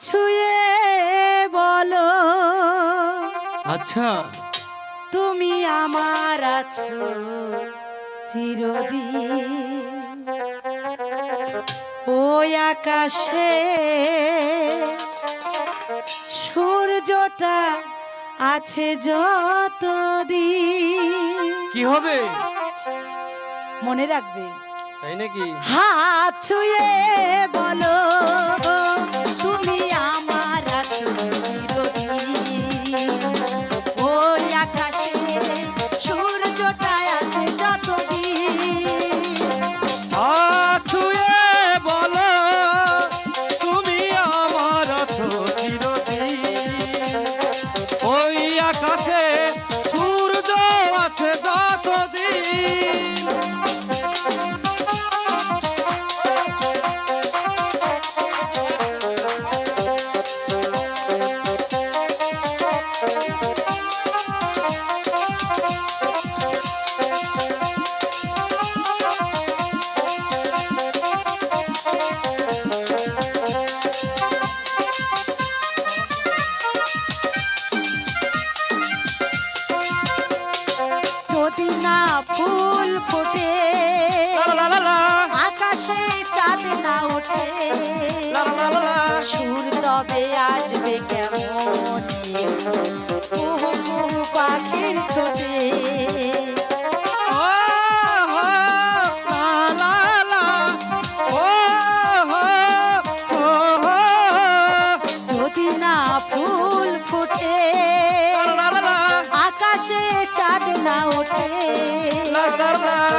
ছুঁয়ে বলো। আচ্ছা। তুমি আমার আছো চিরদিন। ওই আকাশে সূর্যটা আছে যতদিন। কি হবে? মনে রাখবে। তাই নাকি? হাত ছুঁয়ে বলো। যদি না ফুল ফোটে। আকাশে চাঁদ না ওঠে। সুর তবে আসবে কেমন? পাখির ঠোঁটে।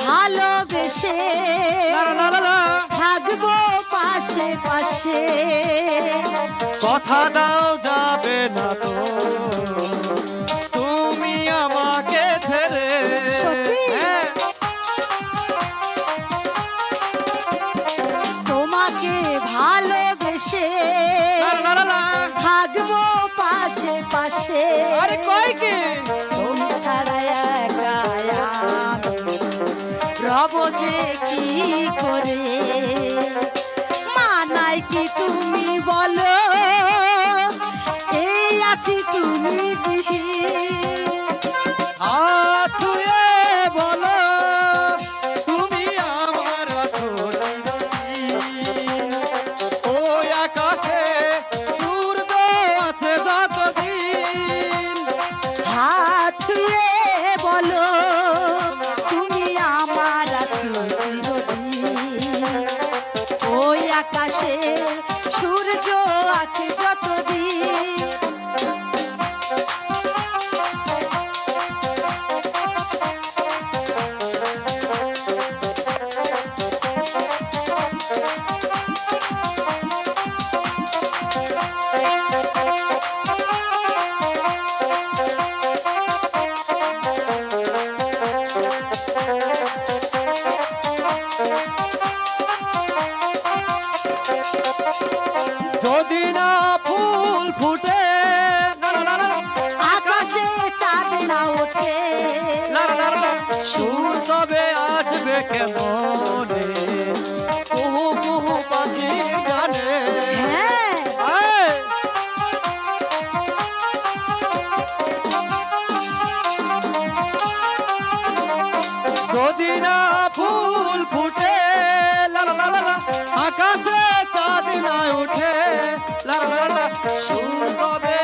ভালোবেসে। থাকব পাশে পাশে কথা দাও যাবে না তো তুমি আমাকে ছেড়ে হ্যাঁ। তোমাকে ভালোবেসে। থাকব পাশে পাশে আরে কই কি করে। মানাই কি তুমি বলো এই আছি তুমি বিহীন হাত যদি না ফুল ফুটে আকাশে চাঁদ না ওঠে সুর তবে আসবে চাঁদিনা ফুল ফুটে আকাশে চাঁদিনা উঠে সুর তবে